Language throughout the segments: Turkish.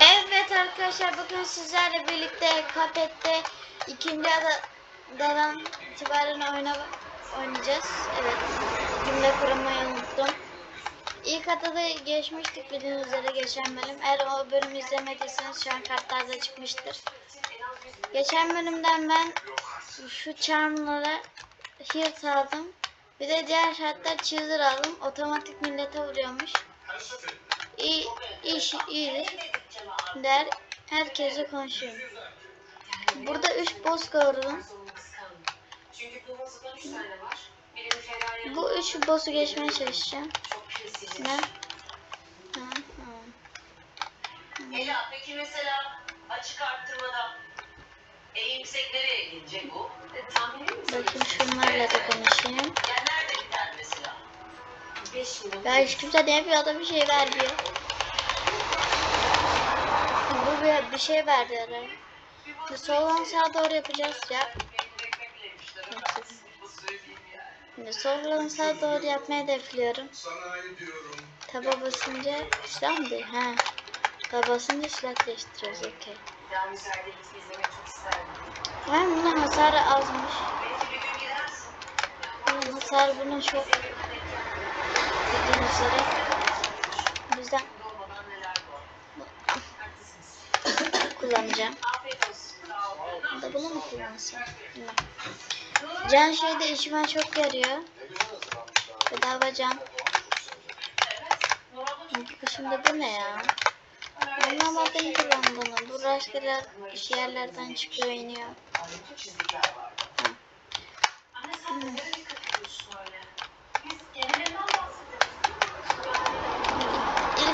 Evet arkadaşlar bugün sizlerle birlikte Cuphead'de ikinci adadan itibaren oyna oynayacağız. Evet cümle kurmayı unuttum. İlk adada geçmiştik bildiğiniz üzere geçen bölüm. Eğer o bölümü izlemediyseniz şu an kartlarda çıkmıştır. Geçen bölümden ben şu charmlara hirt aldım. Bir de diğer şartlar cheezer aldım. Otomatik millete vuruyormuş. İyi, iş iyidir der herkese konuşuyorum. Burada 3 boss gördüm. Bu 3 boss'u geçmeye çalışacağım. Ne? Ela peki mesela açık arttırmada en yüksek nereye gelecek bu? E, tahmin misin? Bakayım şunlarla da konuşayım. Yani? 5 milyon. Ya hiç kimse demiyor da bir şey vermiyor. Bu bir, bir şey verdi herhalde. Bir soldan sağa doğru yapacağız ya. Şimdi soldan sağa doğru yapmayı hedefliyorum. Taba basınca silah mı değil? Ha. Taba basınca silah değiştiriyoruz. Okey. Ben bunun hasarı azmış. Bir. Bunun hasarı bunun çok. Bildiğiniz üzere. Kullanacağım. Olun. Da bunu mu? Bilmem. Can şey de işime çok yarıyor. Bedava can. Şimdi bu ne ya? Ki ben bunu. Bu rastgele iş yerlerden çıkıyor iniyor. Ayrıca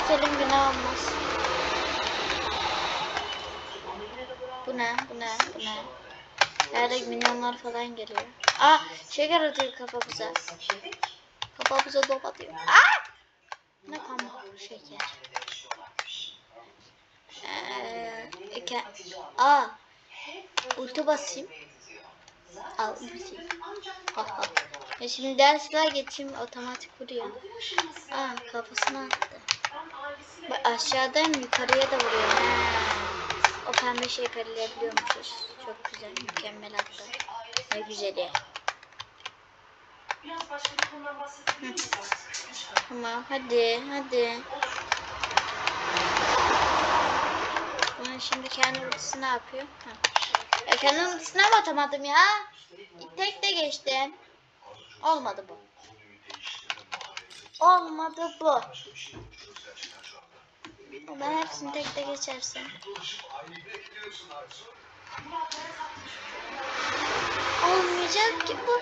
İlk elim günah olmaz. Bu ne? Bu ne? Bu ne? Yerde milyonlar falan geliyor. Aa şeker atıyor kafamıza. Kafamıza dop atıyor. Aa! Ne pamuk şeker. Ee, eke- Aa ulti basayım. Al ulti. Ha ha. Ya şimdi dersler geçeyim otomatik vuruyor. Aa kafasına. Bak aşağıdan yukarıya da vuruyor. O pembe şeyi parlayabiliyormuşuz. Çok güzel, mükemmel hatta. Ne güzeli. Lütfen. Tamam hadi hadi. Bunun şimdi kendi ultisi ne yapıyor? Ha. Ya kendi ultisine mi atamadım ya? Tek de geçtim. Olmadı bu. Olmadı bu. Ben hepsini tek de geçersin. Olmayacak ki bu.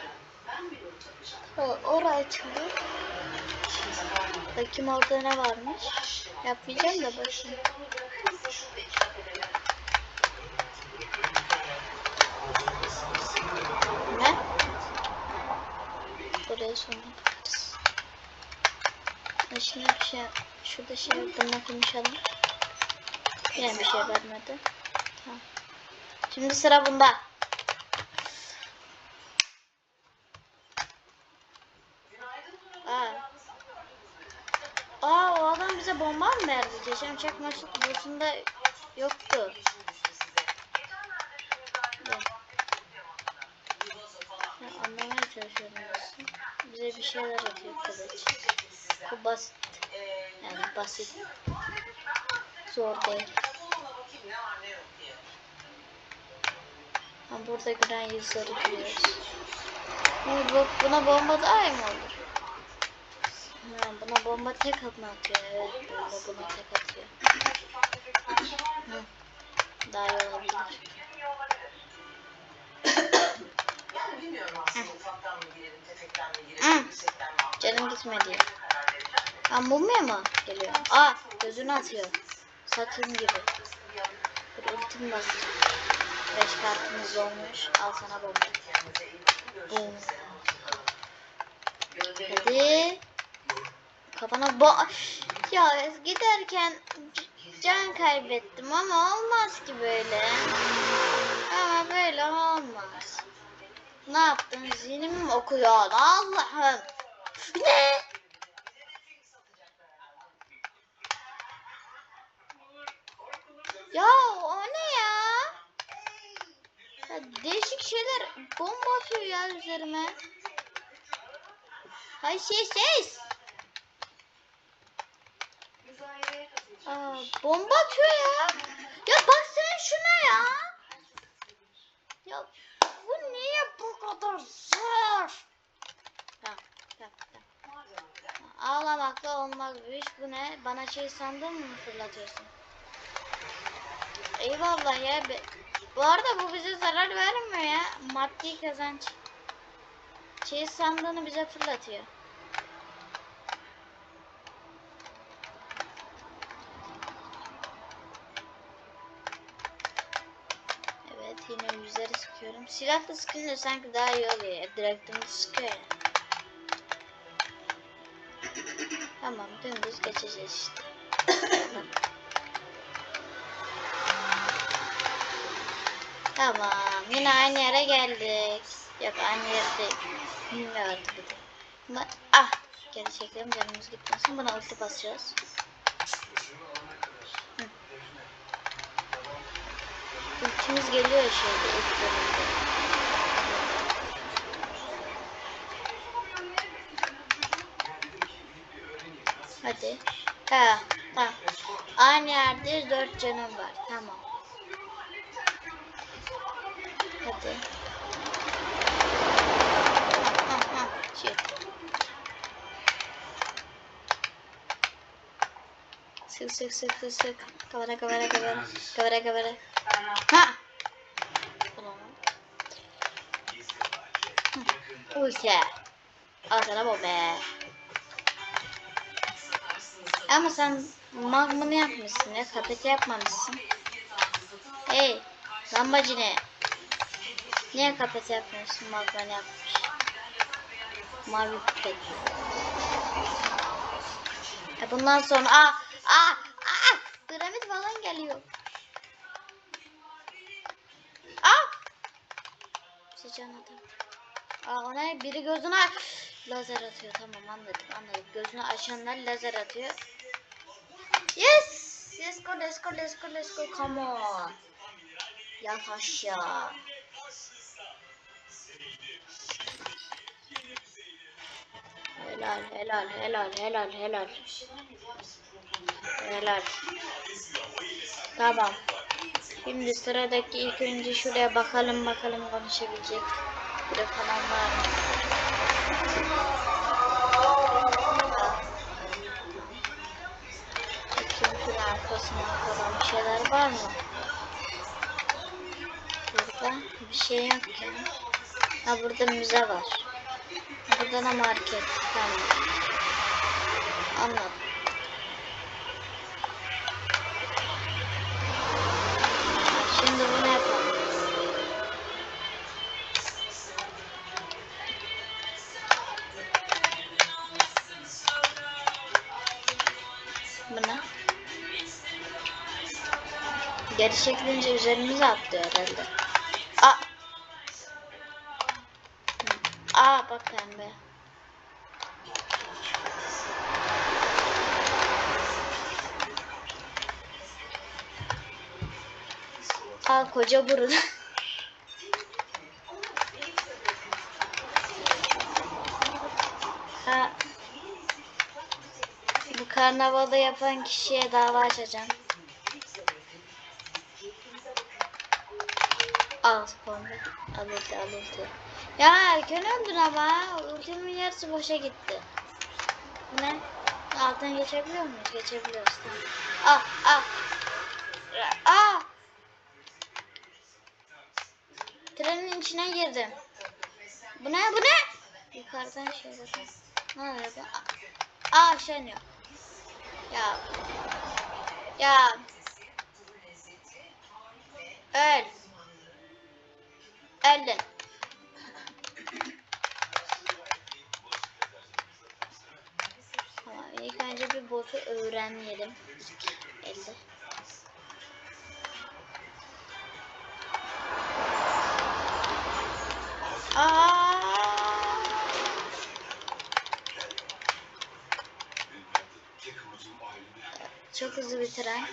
Ha, orası açıldı. Bakayım orada ne varmış. Yapmayacağım da başım. Şimdi bir şey, şurada şey bununla konuşalım. Yine bir şey vermedi. Tamam. Şimdi sıra bunda. Aa. Aa o adam bize bomba mı verdi? Geçen uçak maçı bursunda yoktu. Aslında. Bize bir şeyler atıyor kılıç. Bu basit. Yani basit. Zor değil. Ha, burada gülen yüzleri görüyoruz. Bu, bu, buna bomba daha iyi mi olur? Ha, buna bomba tek atma atıyor. Evet, bomba buna tek atıyor. Hı. Daha iyi olabilir. Yani bilmiyorum aslında ufaktan mı girelim, tefekten mi girelim, yüksekten mi atlayalım? Canım gitmedi. Ha mumya mı geliyor? Aa gözünü atıyor. Satürn gibi. Bir ultim basıyor. Beş kartımız olmuş. Al sana bomba. Bum. Hadi. Kafana bo... Ya giderken can kaybettim ama olmaz ki böyle. Ama böyle olmaz. Ne yaptın? Zihnim mi okuyor? Allah'ım. Ne? Ya o ne ya? ya değişik şeyler bomba atıyor ya üzerime. Hay ses ses. Aa, bomba atıyor ya. Ya baksana şuna ya. Ya kadar zor? Tamam, tamam, tamam. Ağlamakla olmaz bu iş. Bu ne? Bana şey sandın mı fırlatıyorsun? Eyvallah ya. Bu arada bu bize zarar vermiyor ya. Maddi kazanç. Şey sandığını bize fırlatıyor. Yüzleri sıkıyorum. Silahla sıkınca sanki daha iyi oluyor ya. Direktimi sıkıyor ya. Tamam dümdüz geçeceğiz işte. tamam yine aynı yere geldik. Yok aynı yere değil. Bilmiyorum bir de. Ama, ah geri çekelim canımız gitmesin. Buna ulti basacağız. Ultimiz geliyor şeyde ilk bölümde. Hadi. Ha, tamam. Aynı yerde dört canım var. Tamam. Hadi. Ha, ha, şey. Sık sık sık sık sık. Kavara kavara kavara. Kavara kavara. Ha. Ulti. Al sana bu be. Ama sen magmını yapmışsın ya. Kapeti yapmamışsın. Hey. Lambacı ne? Niye kapeti yapmıyorsun? Magmanı yapmış. Mavi pipet. E bundan sonra ah ah Sıcan adam. Aa o ne? Biri gözünü aç. Lazer atıyor. Tamam anladım anladım. Gözünü açanlar lazer atıyor. Yes! Let's go, let's go, let's go, let's go. Come on. Yat aşağı. Helal, helal, helal, helal, helal. Helal. Tamam. Şimdi sıradaki ilk önce şuraya bakalım bakalım konuşabilecek biri falan var mı? Bakayım şuraya arkasından falan bir şeyler var mı? Burada bir şey yok ya. Ha burada müze var. Burada da market. Tamam. Anladım. Şimdi bunu yapalım. Bu ne? Geri üzerimize atlıyor herhalde. Aa koca burun. ha. Bu karnavalı yapan kişiye dava açacağım. Al kombi. Al ulti al ulti. Ya erken öldün ama. Ultimin yarısı boşa gitti. Ne? Alttan geçebiliyor muyuz? Geçebiliyoruz tamam. Ah ah. Ah. Trenin içine girdim. Bu ne bu ne? Yukarıdan şey bakın. Ne oluyor bu? Aa aşağı iniyor. Ya. Ya. Öl. Öldün. Tamam ilk önce bir botu öğrenmeyelim. Elde. Çok hızlı bitiren.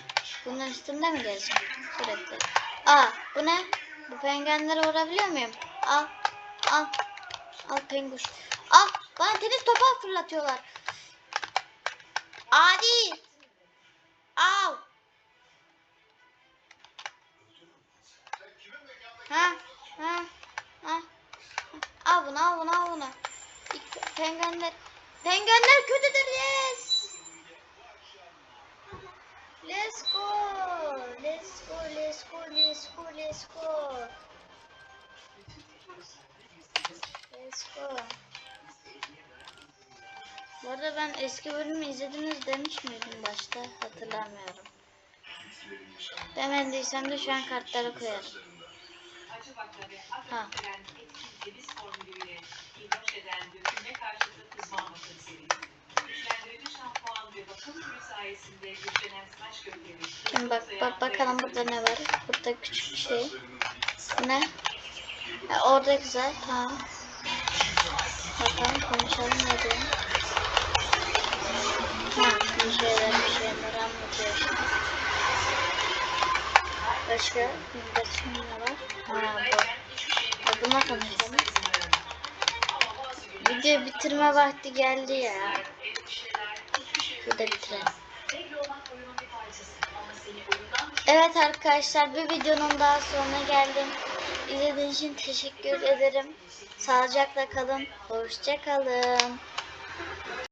Bunun üstünde mi gezeceğim? Sürekli. Aa bu ne? Bu penguenlere vurabiliyor muyum? Al. Al. Al penguş. Al. Bana tenis topu fırlatıyorlar. Adi. Al. Ha. Ha. Ha. Al bunu al bunu al bunu. Penguenler. Penguenler kötüdür yes. Let's go. Let's go. Let's go. Let's go. Let's go. Let's go. Bu arada ben eski bölümü izlediniz demiş miydim başta hatırlamıyorum. Demediysem de şu an kartları koyarım. Ha. Sayesinde güçlenen saç kökleri. Şimdi bak, bak bakalım burada ne var. Burada küçük bir şey. Ne? Ha, orada güzel. Tamam. Bakalım konuşalım ne diyor. Ha, bir şeyler bir şeyler anlatıyor. Başka iletişim ne var? Ha bu. Ha, buna konuşalım. Video bitirme vakti geldi ya. Bu da bitirelim. Evet arkadaşlar bir videonun daha sonuna geldim. İzlediğiniz için teşekkür ederim. Sağlıcakla kalın. Hoşça kalın.